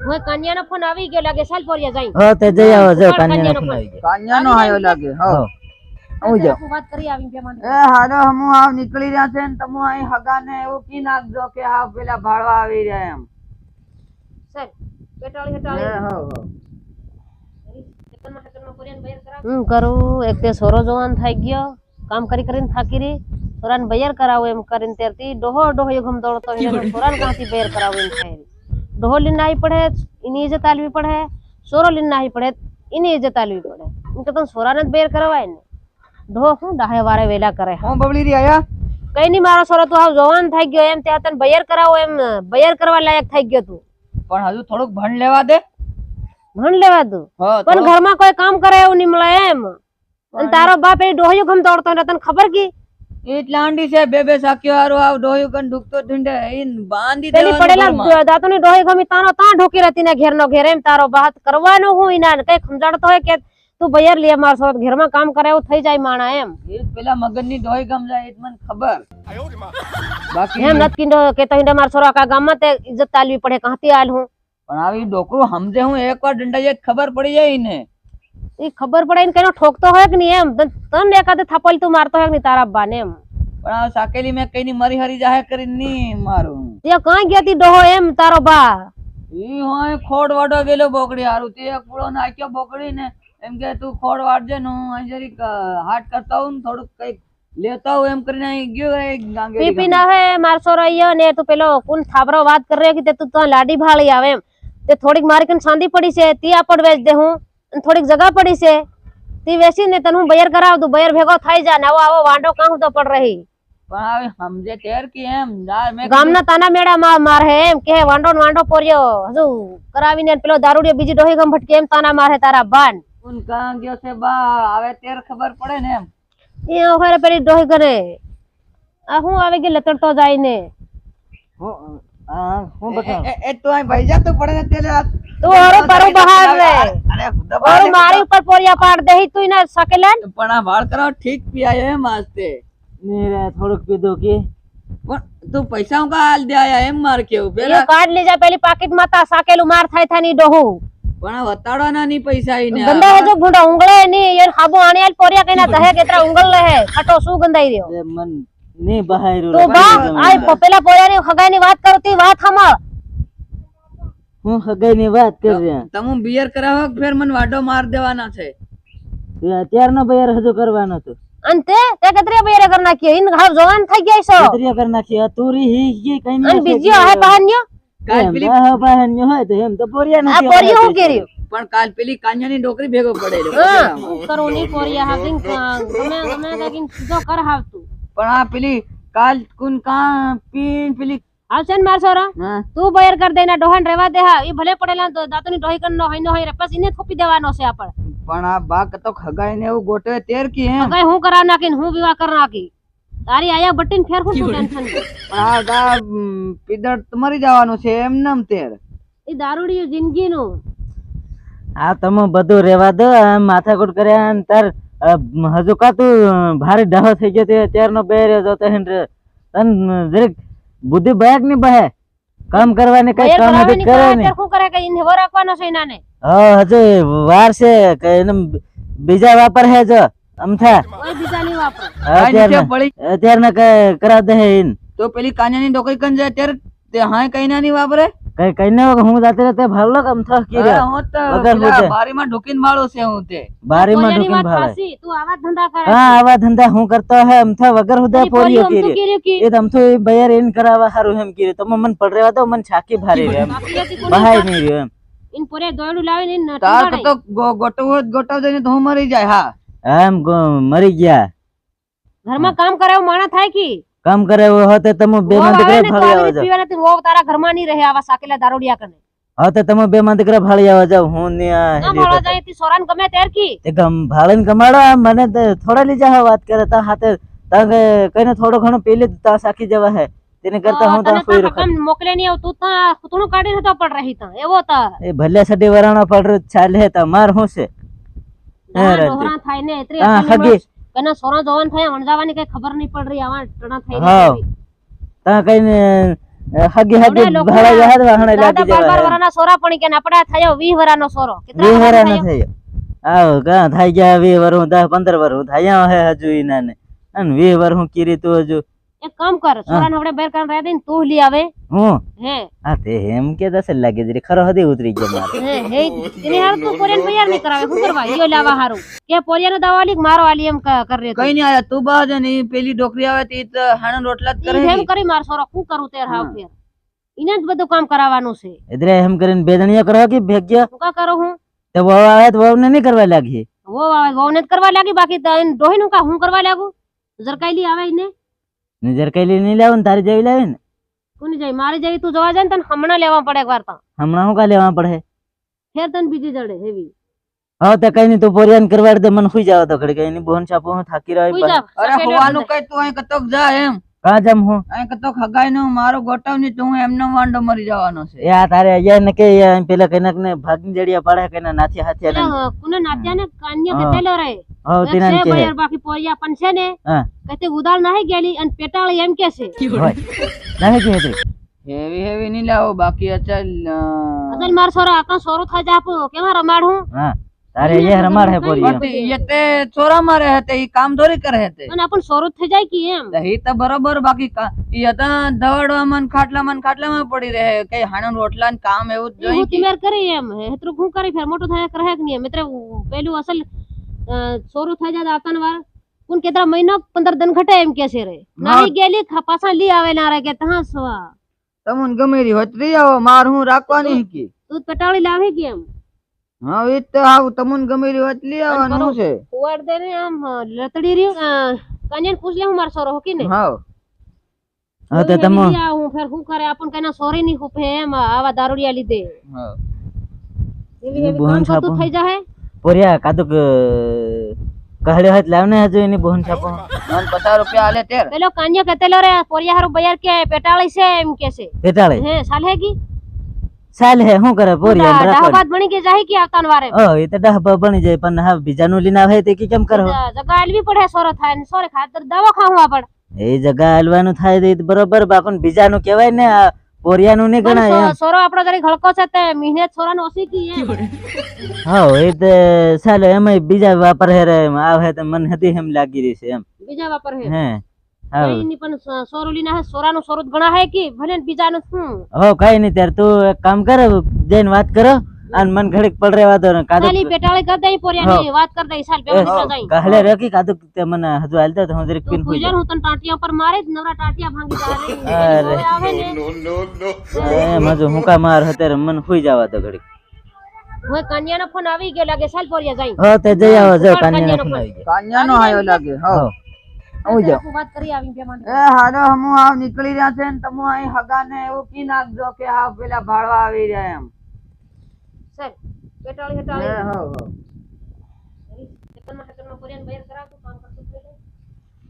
હવે કાન્યાનો ફોન આવી ગયો લાગે સાલ પોરિયા જાય. હા તે જઈ આવો જો કાન્યાનો ફોન આવી ગયો. કાન્યાનો આયો લાગે હો. હો. હું જાઉં. વાત કરી આવી બે મને એ હાલો હમુ આવ નીકળી રહ્યા છે ને તમે અહીં હગાને એવું કી નાખજો કે આ પેલા ભાળવા આવી રહ્યા એમ. સર પેટાળી હટાળી હા હો. હું કરું? એક તે સોરો જવાન થઈ ગયો કામ કરી કરીને થાકી રહી. સોરાને બૈર કરાવું એમ કરીને ત્યારથી ડોહો ડોહો ગમ દોડતો સોરાને કાંથી બૈર કરાવું એમ થાય લઈને આવી પડે એની ઇજ્જત આલવી પડે સોરો લઈને આવી પડે એની ઇજ્જત આલવી પડે. એમ કે તને સોરાને જ બૈર કરવાય ને. ડોહો શું ડાહે વારે વેલા કરે. હું બબલી રી આયા? કઈ નહીં મારો સોરો તું હાવ જવાન થઈ ગયો એમ ત્યાં તને બૈર કરાવો એમ બૈર કરવા લાયક થઈ ગયો તું. પણ હજુ થોડુંક ભણ લેવા દે. ભણ લેવા હો પણ ઘરમાં કોઈ કામ કરે એવું નહીં મળે એમ. અને તારો બાપ એ ડોહ્યો ગમ દોડતો તને ખબર કી? સાક્યો હારો આવ ડોહ્યું કન ઢુકતો ઢીંડે ઈન બાંધી પેલી. પડેલા દાંતોની ડોહી ગમી તાનો તાં ઢોકી રહેતી ને ઘેર નો ઘેર એમ તારો વાત કરવાનો હું ઈના કઈ સમજાડતો હોય કે તું બૈર લે માર સોર ઘેરમાં કામ કરે એવું થઈ જાય માણા એમ. પેલા મગજની ડોહી ગમ જાય એ મને ખબર. બાકી એમ નત કિંડો કે તો હિંડે માર સોર આખા ગામમાં તે ઇજ્જત તાલવી પડે કાંથી આલ હું? પણ આવી ડોકરું સમજે હું એકવાર ડંડા જાય ખબર પડી જાય ને ઈ ખબર પડે ને કેનો ઠોકતો હોય કે નહીં એમ? તન- એકાદે થાપલ તું મારતો હોય કે નહીં તારા બાને એમ? પણ આ સાકેલી મેં કઈ ની મરી હરી જાહે કરી ની મારું. તે કઈ ગયો તી ડોહો એમ તારો બા? ઈ હોય ખોડ વાડો ગેલો બોકડી હારું. તે પૂળો નાખ્યો બોકડી ને એમ કે તું ખોડ વાડજે ને હું અહીં જરીક હાટ કરતા હું ને થોડુંક કંઈક લેતા હું એમ કરીને અહીં ગયો એ ગાંગે પીપી ના હે મારસો રહ્યો ને તું પેલો કોણ થાબરો વાત કરી રહ્યો કે તે તું તો લાડી ભાળી આવે એમ. તે થોડીક મારી કન સાંધી પડી છે તી આપડ વેચ દે હું. થોડીક જગા પડી છે. તી વેચી ને તને હું બયર કરાવ દઉં બયર ભેગો થઈ જા ને આવો આવો વાંડો કાં તો પડ રહી. પણ સમજે તેર કે એમ ગામના તાના મેળા માં માર હે એમ કે વાંડો ને વાંડો પોર્યો. હજુ કરાવીને પેલો દારૂડિયો બીજી ડોહી ગમ ભટકે એમ તાના મારે તારા બાન કુન કાં ગયો છે બા હવે તેર ખબર પડે ને એમ. એ ઓખરે પેલી ડોહી કરે આ હું આવે ગઈ લતડતો જાય ને હું હું બતા એ- તો આ ભાઈ જાતું પડે ને તેરે આ- તું ઓરો પરો બહાર રે. ઓરો મારી ઉપર પોરિયા પાડ દે તું ના સકેલે પણ આ વાળ કરાવ ઠીક પીઆયો એમ આસ્તે. ને રે થોડુંક પીધું કે. પણ તું પૈસા હું કા હાલ દે આયા એમ માર કેવું? એ પેલા કાર્ડ લે જા પેલી પાકીટમાં તા સાકેલું માર થાય થાની ડોહુ. પણ આ વતાડવાના ની પૈસા ઈને ગંદા હે જો ભૂંડા ઉંગળે ની યાર હાબો આણિયાલ પોરિયા કઈના દહે કેતરા ઉંગળ લે હે ખટો શું ગંદાઈ રહ્યો? એ મનની બહાયરું તો બા આ પેલા પોરિયા ની ખગાઈ ની વાત કરતી વાત સાંભળ હું હગાઈ ની વાત કરી રહ્યા તમે બિયર કરાવો ફેર મને વાડો માર દેવાના છે? એ અત્યારનો બિયર હજુ કરવાનો હતો અને તે તે કતરીયા બિયર કર નાખ્યો ઇન હાવ જવાન થઈ ગયા છો. કતરીયા કર નાખ્યો તુરી હી ગઈ કઈ અને બીજી હે બહાન્યો કાલ પેલી બાહો બહાન્યો હોય તો એમ તો પોરિયા આ નથી પોરિયો હું કેર્યું? પણ કાલ પેલી કાન્યાની ડોકરી ભેગો પડેલો હા. કરું ની પોરિયા હાકીન ગમે ગમે કાકીન સીધો કર હાવતું. પણ આ પેલી કાલ કુન કા પીન પેલી આવશે ને માર તું બયર કર દે ના ડોહન રેવા દે હા. એ ભલે પડેલા તો દાંતની ડોહી કન નો હોય ન હોય રે પછી એને થોપી દેવાનો છે આપણ. પણ આ બા તો ખગાઈ ને એવું ગોટે તેર કી હે કઈ હું કરાવ નાખીને હું વિવાહ કર નાખી. તારી આયા બટીન ફેર હું ટેન્શન પણ આ ગા તો મરી જવાનું છે એમ નમ તેર. એ દારૂડી જિંદગી નું આ તમે બધું રેવા દો આમ માથાકૂટ કર્યા ને તાર હજુ કા તું ભારે ડાહો થઈ ગયો તે અત્યારનો બેર જોતો હે ને તન જરીક બુદ્ધિ બાયકની બહે. કામ કરવાની કઈ કામ નથી કરે ને શું કરે કે હવો રાખવાનો છે ઈનાને હા હજુ વાર છે કે એને બીજા વાપર હે જો અમથા કોઈ બીજા નહીં વાપર. અત્યારના ક- કરાવ દે ઇન તો પેલી કાન્યાની ડોકરી કન જાય ત્યારે તે હાય કઈ ના ની વાપરે? કઈ કઈને હું જાતે રહેતે ભાલો કે થા કી રે હું તો. બારીમાં ઢોકીને માળો છે હું તે. બારીમાં ઢોકીને ભાળે. તું આવા ધંધા કરે હા આવા ધંધા હું કરતો હે અમથા વગર હુદા ઈ કી કી. એ તમથો તો બયર એન કરાવા હારું એમ કીરે. તમે મન પડ રેવા દો મન છાકી ભારી રે એમ. બહાય નહીં રહ્યો એમ. ઇન પોરે દોયડું લાવીને ઈન તાર તો ગોટો ગોટવું હોય તો તો હું મરી જાય હા. એમ મરી ગયા. ઘરમાં કામ કરાવ માણા થાય કી? કામ કરે હોતે તમે બે માં દીકરા તો ફાળી આવી જાવ પીવા નથી વહુ તારા ઘરમાં નહીં રહે આવા સાકેલા દારૂડિયા કને. હોતે તો તમે બે માં દીકરા ફાળી આવો જાવ હું ને આ ના હતા. જાય તી સોરાન ગમે તેર કી. તે ગમ ભાળીને કમાડો મને તો થોડા લીજા જા વાત કરે તા હાથે તા કઈને થોડો ઘણો પી લીધું તા સાખી જવા હે. તેને કરતા હું તા કોઈ તારા મોકલે નહીં આવું તું તા કુતણો કાઢી તો પડ રહી તા એવો તા. એ ભલે સડી વરાણો પડ ચાલે તમાર હું છે? હે. થાય ને એત્રી. કને સોરા જવાન થાય વણજાવાની કઈ ખબર નહીં પડ રહી આવા ટણા થઈ હા. તા કઈને હગી હગી લોકો ભાડા જહાજ વાહણે લાગી બાર બાર વરાના સોરા પણ કે ને આપડા થયો 20 વરાનો સોરો. કેટલા વરાનો થયો? આવ કા થઈ ગયા વીસ વરું દસ પંદર વરું થાય હે હજુ ઈના ને અને વીસ વરું કીરી તો હજુ. એક કામ કર સોરાન હવડે બેર કરીને રહી દઈને તું લી આવે. હું? હે. આ તે હેમ કે દસ લાગે જરી ખરો હદે ઉતરી જ મારે. હે હે. એને હારું તું પોરિયન તૈયાર નહીં કરાવે. શું કરવા? યો લાવા હારું. કે પોરિયન દવા કે મારો આલી એમ કર કરી કઈ નહીં આયા તું બાજ ને પેલી ડોકરી આવે તી તો હાણો રોટલા જ કરે હેમ કરી માર સોરો શું કરું તેર હાવ ફેર? ઇને જ બધું કામ કરાવવાનું છે. ઇધરે હેમ કરીને બેદણિયા કરો કે ભેગ્યા હું કા કરો હું? તો વહુ આવે તો વહુ ને નહીં કરવા લાગી વો આવે વહુ ને કરવા લાગી? બાકી તો ડોહી નું કા હું કરવા લાગુ? જરકાઈલી આવે એને નજર કઈ નહીં લાવે ને તારી જેવી લાવે ને કોની જાય મારી જેવી તું જવા જાય ને તને હમણાં લેવા પડે એક વાર તો. હમણાં હું કા લેવા પડે? ફેર તને બીજી જડે હેવી. હા તો કઈ નહીં તું પોરિયાન કરવાડ દે મને સુઈ જાવ તો ઘડી. કઈ નહીં બોન છાપો હું થાકી રહ્યો અરે હોવાનું કઈ તું અહીં કતક જા એમ. કાં જમ હું. અહીં કતોક ખગાઈ નું મારો ગોઠવની તું એમનો વાંડો મરી જવાનો છે. યા તારે અહીંયા ને કે પેલા કઈનાક ને ભાગી જડિયા પાડે કઈના નાથી હાથે ને કુને નાત્યા ને કાન્ય કે પેલો રે. હો તીના કે. બયાર બાકી પોરિયા પણ છે ને કતે ઉદાળ નહીં ગેલી અને પેટાળી એમ કે છે. નહીં કે હેતરી હેવી હેવી ની લાવો બાકી અચલ અચલ માર સોરો આકા સોરો થાય જાપો કેવા રમાડું? હા. તારે અહીંયા રમાડ હે પોરિયો તે ચોરા માં રહે તે ઈ કામ થોડી કરે તે અને આપણ સોરો થઈ જાય કે એમ. એ તો બરોબર બાકી કા- ઈ હતા મન ખાટલા મન ખાટલા માં પડી રહે. કે હાણન રોટલા ને કામ એવું જ જોઈ હું તિમેર કરી એમ. હેતરું હું કરી ફેર મોટો થાય કરે કે નહીં મિત્ર પેલું અસલ સોરો થઈ જાય આપણ વાર. કોણ કેતરા મહિનો પંદર દિન ઘટે એમ કે છે રે. નાની ગેલી પાછા લી આવે ના રે કે તહા સવા તમને ગમે રી હોતરી આવો માર હું રાખવાની કે તું પેટાળી લાવે કે એમ. હા એ તો આવ તમને ગમે રી હોત લઈ આવવાનું છે? કુવાડ દે ને આમ લતડી રહ્યું કન્યાને પૂછ લે હું માર સોરો હોકી ને હા હા તો તમે હું ફેર હું કરે? આપણ કના સોરી ની ખૂપે એમ આવા દારૂડિયા લીધે. હા એવી બોહન છાપો. થઈ જાય પોરિયા કાદુક કહડ્યો હત લાવને હજો એની બોન છાપો. મન પચાસ રૂપિયા આલે તેર. પેલો કાન્યો કેતેલો રે પોરિયા હારું બયાર કે પેટાળી છે એમ કે છે. પેટાળે? હે સાલે કી? ચાલ હે શું કરે પોરિયા રાખવા ડાહબાદ બની કે જાય કે આવતાન વારે? ઓ એ તો ડહબા બની જાય પણ હા બીજાનું લીના હોય તે કે કેમ કરો? જગા આલવી પડે સોરો થાય ને સોરે ખાતર દવા ખાવું આપણ એ જગા આલવાનું થાય તો બરોબર બરોબર બાકુન બીજાનું કહેવાય ને આ પોરિયાનું ને ગણાય એમ. સોરો આપણો જરી ખળકો છે તે મહિને સોરા ઓસી કી હા એ તો ચાલો એમાં બીજા વાપર હે રે એમ આવે તો મન હતી એમ લાગી રહી છે એમ. બીજા વાપર હે હે. હા. કઈ ની પણ સો- સોરું લીના હે સોરાનું સોરું જ ગણા હે કે? ભલે ને બીજાનું શું? હો કઈ નહીં ત્યારે તું એક કામ કર જઈને વાત કરો અને મન ઘડીક પડ રહેવા દો ને કાદુક ખાલી પેટાળી કર દઈ પોરિયા ની વાત કર દઈ સાલ પેલો નીકળ જાય. કહલે રેકી કાદુક તે મને હજુ હાલતા તો હું જરીક પીન પૂજન હું તને ટાંટિયા પર મારે જ નવરા ટાંટિયા ભાંગી અરે. રે આવે ને. જાઉં એમ હજુ હું કા માર અત્યારે મને હોઈ જવા દો ઘડીક. હવે કન્યાનો ફોન આવી ગયો લાગે સાલ પોરિયા જાય. હો તે જઈ આવો જો કાન્યાનો કાન્યાનો ફોન આવી ગયો. કાન્યાનો આયો લાગે હો. હો હું જાઉં. વાત કરી આવી પેમાં એ હાલો હમુ આવ નીકળી રહ્યા છે ને તમે અહીં હગાને એવું કી નાખજો કે આ પેલા ભાડવા આવી રહ્યા એમ. સર પેટાળી એ હેટાળી હો હો